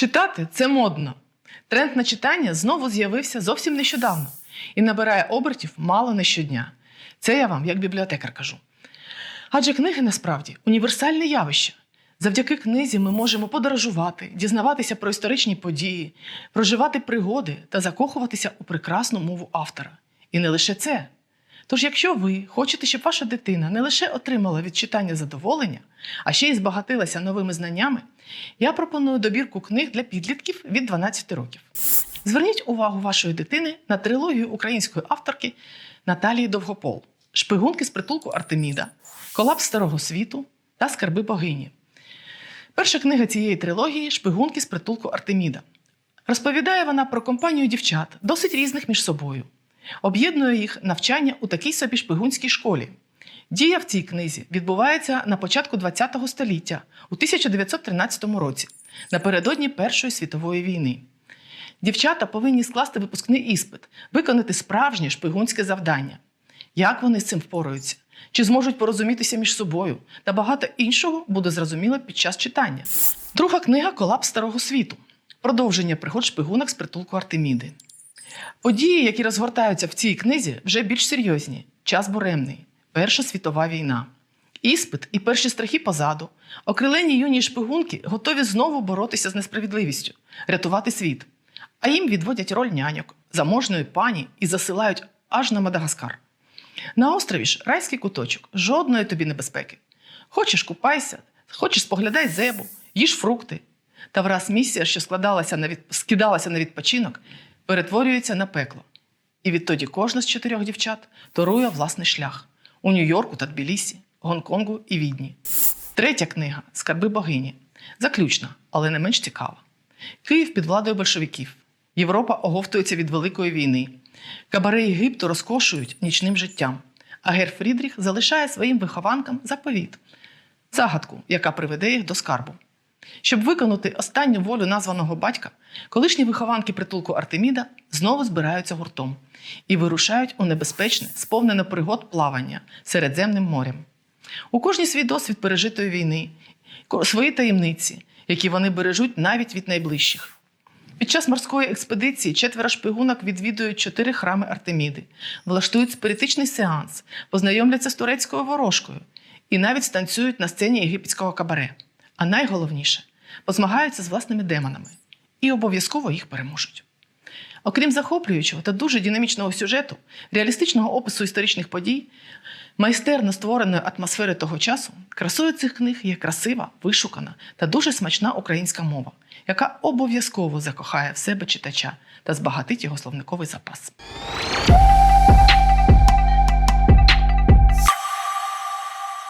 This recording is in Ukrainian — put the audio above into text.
Читати це модно. Тренд на читання знову з'явився зовсім нещодавно і набирає обертів мало не щодня. Це я вам як бібліотекар кажу. Адже книги насправді універсальне явище. Завдяки книзі ми можемо подорожувати, дізнаватися про історичні події, проживати пригоди та закохуватися у прекрасну мову автора. І не лише це. Тож, якщо ви хочете, щоб ваша дитина не лише отримала від читання задоволення, а ще й збагатилася новими знаннями, я пропоную добірку книг для підлітків від 12 років. Зверніть увагу вашої дитини на трилогію української авторки Наталії Довгопол, Шпигунки з притулку Артеміда, Колапс старого світу та Скарби богині. Перша книга цієї трилогії Шпигунки з притулку Артеміда. Розповідає вона про компанію дівчат, досить різних між собою. Об'єднує їх навчання у такій собі шпигунській школі. Дія в цій книзі відбувається на початку ХХ століття, у 1913 році, напередодні Першої світової війни. Дівчата повинні скласти випускний іспит, виконати справжнє шпигунське завдання. Як вони з цим впораються? Чи зможуть порозумітися між собою? Та багато іншого буде зрозуміло під час читання. Друга книга Колапс старого світу. Продовження пригод шпигунок з притулку Артеміди. Події, які розгортаються в цій книзі, вже більш серйозні. Час буремний, Перша світова війна. Іспит і перші страхи позаду. Окрилені юні шпигунки готові знову боротися з несправедливістю, рятувати світ. А їм відводять роль няньок, заможної пані і засилають аж на Мадагаскар. На острові ж райський куточок, жодної тобі небезпеки. Хочеш купайся, хочеш споглядай зебу, їж фрукти. Та враз місія, що складалася на від... скидалася на відпочинок, перетворюється на пекло. І відтоді кожна з чотирьох дівчат торує власний шлях у Нью-Йорку та Тбілісі, Гонконгу і Відні. Третя книга Скарби богині. Заключна, але не менш цікава. Київ під владою большевиків. Європа оговтується від Великої війни. Кабари Єгипту розкошують нічним життям. А Гер Фрідріх залишає своїм вихованкам заповіт загадку, яка приведе їх до скарбу. Щоб виконати останню волю названого батька, колишні вихованки притулку Артеміда знову збираються гуртом і вирушають у небезпечне, сповнене пригод плавання Середземним морем. У кожній свій досвід пережитої війни, свої таємниці, які вони бережуть навіть від найближчих. Під час морської експедиції четверо шпигунок відвідують чотири храми Артеміди, влаштують спиритичний сеанс, познайомляться з турецькою ворожкою і навіть станцюють на сцені єгипетського кабаре. А найголовніше позмагаються з власними демонами і обов'язково їх переможуть. Окрім захоплюючого та дуже динамічного сюжету, реалістичного опису історичних подій, майстерно створеної атмосфери того часу, красою цих книг є красива, вишукана та дуже смачна українська мова, яка обов'язково закохає в себе читача та збагатить його словниковий запас.